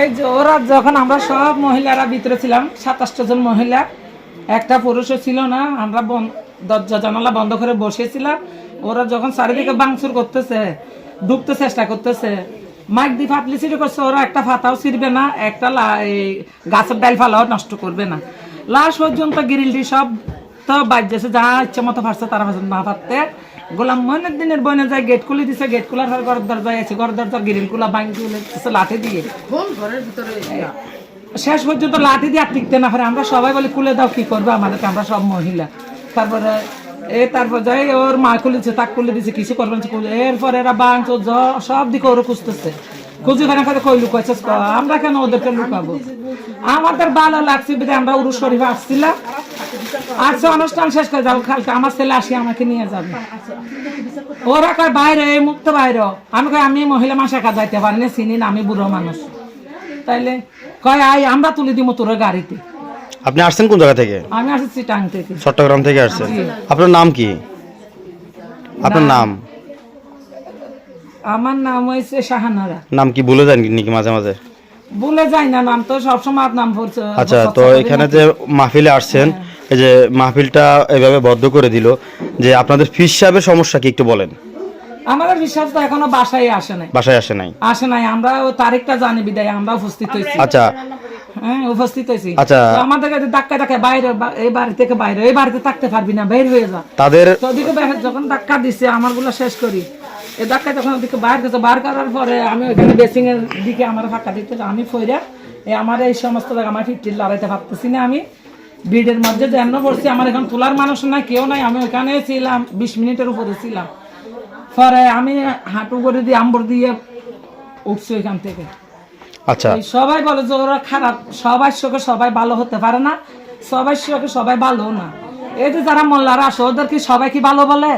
এই যে ওরা যখন আমরা সব মহিলারা ভিতরে ছিলাম, সাতাশটা জন মহিলা, একটা পুরুষও ছিল না, আমরা দরজা জানালা বন্ধ করে বসেছিলাম। ওরা যখন চারিদিকে বাংচুর করতেছে, ঢুকতে চেষ্টা করতেছে, মাইক দিয়ে পাবলিসিটি করছে, ওরা একটা ফাতাও ছিড়বে না, একটা গাছের ডাল ফালাও নষ্ট করবে না। লাস্ট পর্যন্ত গ্রিলটি সব তো বাজছে যা ইচ্ছে মতো ফাটছে, তারা না ফাটতে। গোলাম মহিনের দিনের বনে যায় গেট খুলে দিছে গেট খোলার পর ঘর দরজায় আছে ঘর দরজা গ্রিল খোলা ভাঙি দিছে লাঠি দিয়ে। শেষ পর্যন্ত লাঠি দিয়ে আর টিকতে না পারে। আমরা সবাই বলি খুলে দাও কি করবে আমাদেরকে? আমরা সব মহিলা। তারপরে এ তারপর যাই ওর মা খুলেছে তাক খুলে দিছে কিছু করবেন এরপর এরা বাংচ সব দিকে ওরা খুঁজতেছে। খুঁজে ফেরা ফেরা কই লুকাইছে আমরা কেন ওদেরকে লুকাবো? আমাদের ভালো লাগছে আমরা উরুষ শরীফে আসছিলাম। আজকে অনুষ্ঠান শেষ করে যাব কালকে আমার ছেলে আসি আমাকে নিয়ে যাবে। ওরা কয় বাইরে এই মুক্ত বাইরে। আমি কই আমি মহিলা মাসে কাজ যাইতে পারি না চিনি না আমি বুড়ো মানুষ। তাইলে কয় আই আমরা তুলে দিব তোর গাড়িতে। আপনি আসছেন কোন জায়গা থেকে? আমি আসছি টাং থেকে। চট্টগ্রাম থেকে আসছেন। আপনার নাম কি? আপনার নাম? আমার নাম হয়েছে শাহানারা। নাম কি ভুলে যান নাকি মাঝে মাঝে? ভুলে যাই না নাম তো সবসময় নাম পড়ছে আচ্ছা তো এখানে যে মাহফিলে আসছেন এই যে মাহফিলটা এভাবে বদ্ধ করে দিল যে আপনাদের ফিস সাহেবের সমস্যা কি একটু বলেন। আমাদের বিশ্বাস তো এখনও বাসায় আসে নাই। বাসায় আসে নাই? আসে নাই আমরা তারিখটা জানি বিদায় আমরা উপস্থিত হয়েছি। আচ্ছা। হ্যাঁ উপস্থিত হয়েছি। আচ্ছা। আমাদের কাছে ধাক্কা ধাক্কা বাইরে এই বাড়ি থেকে বাইরে এই বাড়িতে থাকতে পারবি না বের হয়ে যা। তাদের ওদিকে যখন ধাক্কা দিছে আমারগুলো শেষ করি। এই ধাক্কা যখন ওদিকে বাইর করছে বার করার পরে আমি ওইখানে বেসিং এর দিকে আমার ফাঁকা দিতে আমি ফইরা আমার এই সমস্ত জায়গা আমার ফিফটি লড়াইতে ভাবতেছি না আমি। ভিড়ের মধ্যে যেন পড়ছি আমার এখন তোলার মানুষ নাই কেউ নাই আমি ওইখানে ছিলাম বিশ মিনিটের উপরে ছিলাম। পরে আমি হাঁটু করে দিয়ে আম্বর দিয়ে উঠছি ওইখান থেকে। আচ্ছা। সবাই বলে যে ওরা খারাপ সবাই চোখে সবাই ভালো হতে পারে না সবাই চোখে সবাই ভালো না। এই যে যারা মোল্লারা আসে ওদের কি সবাই কি ভালো বলে?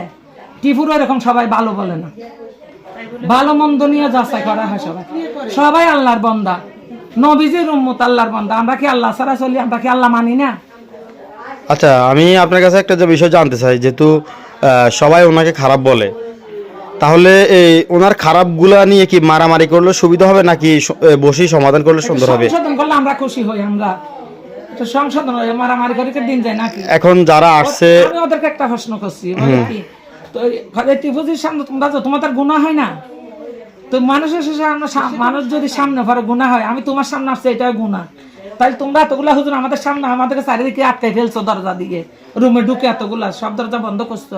টিপুরও এরকম সবাই ভালো বলে না। ভালো মন্দ নিয়ে যাচাই করা হয় সবাই। সবাই আল্লাহর বন্দা। নবীজির উম্মত আল্লাহর বন্দা। আমরা কি আল্লাহ ছাড়া চলি? আমরা কি আল্লাহ মানি না? আচ্ছা আমি আপনার কাছে একটা যে বিষয় জানতে চাই যেহেতু সবাই ওনাকে খারাপ বলে। তাহলে এই ওনার খারাপগুলা নিয়ে কি মারামারি করলে সুবিধা হবে নাকি বসেই সমাধান করলে সুন্দর হবে? আমরা খুশি হই আমরা। সংশোধন মারামারি করে দিন যায় নাকি? এখন যারা আসছে আমি ওদেরকে একটা প্রশ্ন করছি তো সামনে তোমরা তো তোমাদের গুণা হয় না? তো মানুষের সামনে মানুষ যদি সামনে ঘরে গুণা হয় আমি তোমার সামনে আসছি এটাই গুণা তাহলে তোমরা এতগুলা হুজুর আমাদের সামনে আমাদেরকে চারিদিকে আটকাই ফেলছো দরজা দিয়ে। রুমে ঢুকে এতগুলা সব দরজা বন্ধ করছ।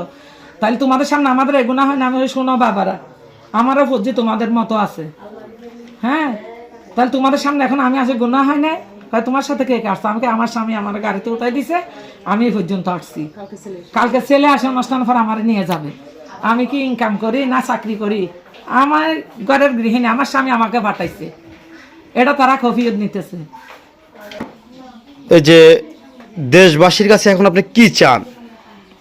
তাহলে তোমাদের সামনে আমাদের এই গুণা হয় না? আমি শোনো বাবারা আমারও বুঝছি তোমাদের মতো আছে। হ্যাঁ? তাহলে তোমাদের সামনে এখন আমি আসে গুণা হয় না কয় তোমার সাথে কে কে আসছে? আমাকে আমার স্বামী আমার গাড়িতে উঠাই দিছে আমি এই পর্যন্ত আসছি। কালকে ছেলে আসে অনুষ্ঠান পর আমার নিয়ে যাবে। আমি কি ইনকাম করি না চাকরি করি? আমার ঘরের গৃহিণী আমার স্বামী আমাকে পাঠাইছে। এটা তারা কফিয়ত নিতেছে। যে দেশবাসীর কাছে এখন আপনি কি চান?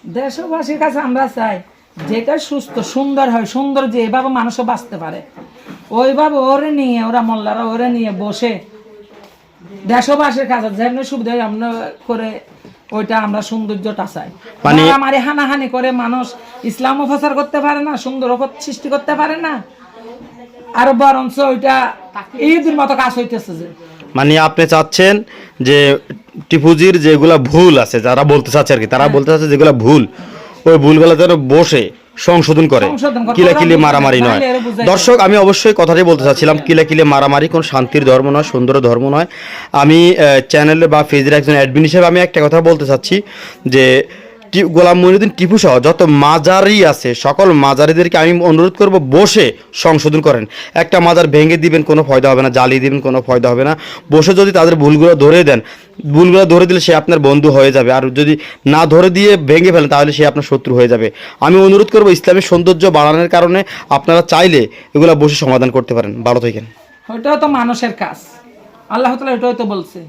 দেশবাসীর কাছে আমরা চাই যেটা সুস্থ সুন্দর হয় সুন্দর যে এভাবে মানুষও বাঁচতে পারে। ওইভাবে ওরে নিয়ে ওরা মোল্লারা ওরে নিয়ে বসে দেশবাসীর কাছে যেমনি সুবিধা আমরা করে ওইটা আমরা সৌন্দর্যটা চাই। মানে- মারামারি হানাহানি করে মানুষ ইসলামও প্রচার করতে পারে না সুন্দর সৃষ্টি করতে পারে না। আর বরঞ্চ ওইটা ঈদের মতো কাজ হইতেছে যে। মানে আপনি চাচ্ছেন যে টিপুজির যেগুলা ভুল আছে যারা বলতে চাচ্ছে আর কি তারা বলতে চাচ্ছে যেগুলা ভুল ওই ভুলগুলো যেন বসে সংশোধন করে সংশোধন করে। কিলা কিলে মারামারি নয়। দর্শক আমি অবশ্যই কথাটাই বলতে চাচ্ছিলাম কিলা কিলে মারামারি কোন শান্তির ধর্ম নয় সুন্দর ধর্ম নয় আমি চ্যানেলে বা ফেজের একজন অ্যাডমিন হিসেবে আমি একটা কথা বলতে চাচ্ছি যে গোলাম মহিনুদ্দিন টিপু সহ যত মাজারি আছে, সকল মাজারিদেরকে আমি অনুরোধ করব বসে সংশোধন করেন। একটা মাজার ভেঙে দিবেন, কোনো ফয়দা হবে না, জ্বালিয়ে দিবেন, কোনো ফয়দা হবে না। বসে যদি তাদের ভুলগুলো ধরে দেন, ভুলগুলো ধরে দিলে সে আপনার বন্ধু হয়ে যাবে। আর যদি না ধরে দিয়ে ভেঙে ফেলেন, তাহলে সে আপনার শত্রু হয়ে যাবে। আমি অনুরোধ করব ইসলামের সৌন্দর্য বাড়ানোর কারণে আপনারা চাইলে এগুলো বসে সমাধান করতে পারেন। ভালো থাকেন। ওইটাও তো মানুষের কাজ। আল্লাহ তালা এটাও তো বলছে।